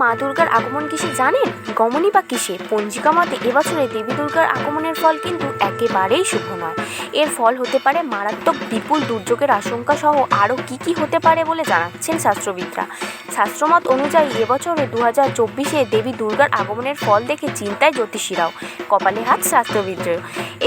মা দুর্গার আগমন কিসে জানেন গমনী বা কিসে? পঞ্জিকা মতে এবছরে দেবী দুর্গার আগমনের ফল কিন্তু একেবারেই শুভ নয়। এর ফল হতে পারে মারাত্মক বিপুল দুর্যোগের আশঙ্কা সহ আরও কী কী হতে পারে বলে জানাচ্ছেন শাস্ত্রবিদরা। শাস্ত্রমত অনুযায়ী এবছরে দু হাজার চব্বিশে দেবী দুর্গার আগমনের ফল দেখে চিন্তায় জ্যোতিষীরাও। কপালে হাত শাস্ত্রবিদরা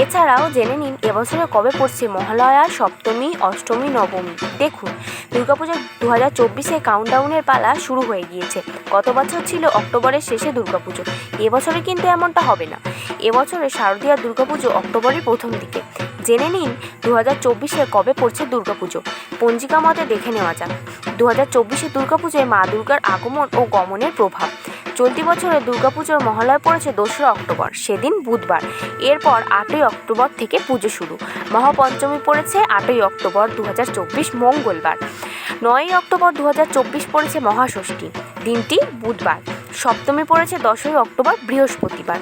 এছাড়াও জেনে নিন এবছরে কবে পড়ছে মহালয়া, সপ্তমী, অষ্টমী, নবমী? দেখুন দুর্গাপুজো দু হাজার চব্বিশে কাউন্টডাউনের পালা শুরু হয়ে গিয়েছে। গত বছর ছিল অক্টোবরের শেষে দুর্গাপুজো। এবছরে কিন্তু এমনটা হবে না। এবছরে শারদীয় দুর্গাপুজো অক্টোবরের প্রথম দিকে। জেনে নিন দু হাজার চব্বিশে কবে পড়ছে দুর্গাপুজো। পঞ্জিকা মতে দেখে নেওয়া যাক। দু হাজার চব্বিশে দুর্গাপুজোয় মা দুর্গার আগমন ও গমনের প্রভাব। চলতি বছরে দুর্গাপুজোর মহালয় পড়েছে দোসরা অক্টোবর, সেদিন বুধবার। এরপর আটই অক্টোবর থেকে পুজো শুরু। মহাপঞ্চমী পড়েছে আটই অক্টোবর দু হাজার চব্বিশ, মঙ্গলবার। নয়ই অক্টোবর দু হাজার চব্বিশ পড়েছে মহাষষ্ঠী, দিনটি বুধবার। সপ্তমী পড়েছে দশই অক্টোবর বৃহস্পতিবার।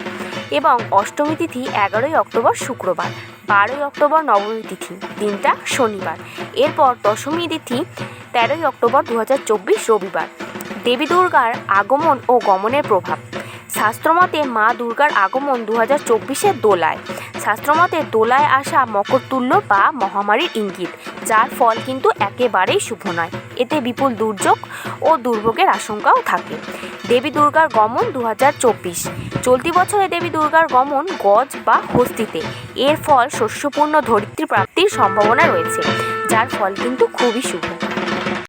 এবং অষ্টমী তিথি এগারোই অক্টোবর শুক্রবার। বারোই অক্টোবর নবমী তিথি, দিনটা শনিবার। এরপর দশমী তিথি, তেরোই অক্টোবর দু রবিবার। দেবী দুর্গার আগমন ও গমনের প্রভাব। শাস্ত্রমতে মা দুর্গার আগমন দু হাজার চব্বিশের দোলায়। শাস্ত্রমতে দোলায় আসা মকরতুল্য বা মহামারীর ইঙ্গিত, যার ফল কিন্তু একেবারেই শুভ নয়। এতে বিপুল দুর্যোগ ও দুর্ভোগের আশঙ্কাও থাকে। দেবী দুর্গার গমন দু হাজার চব্বিশ। চলতি বছরে দেবী দুর্গার গমন গজ বা হস্তিতে। এর ফল শস্যপূর্ণ ধরিত্রী প্রাপ্তির সম্ভাবনা রয়েছে, যার ফল কিন্তু খুবই শুভ।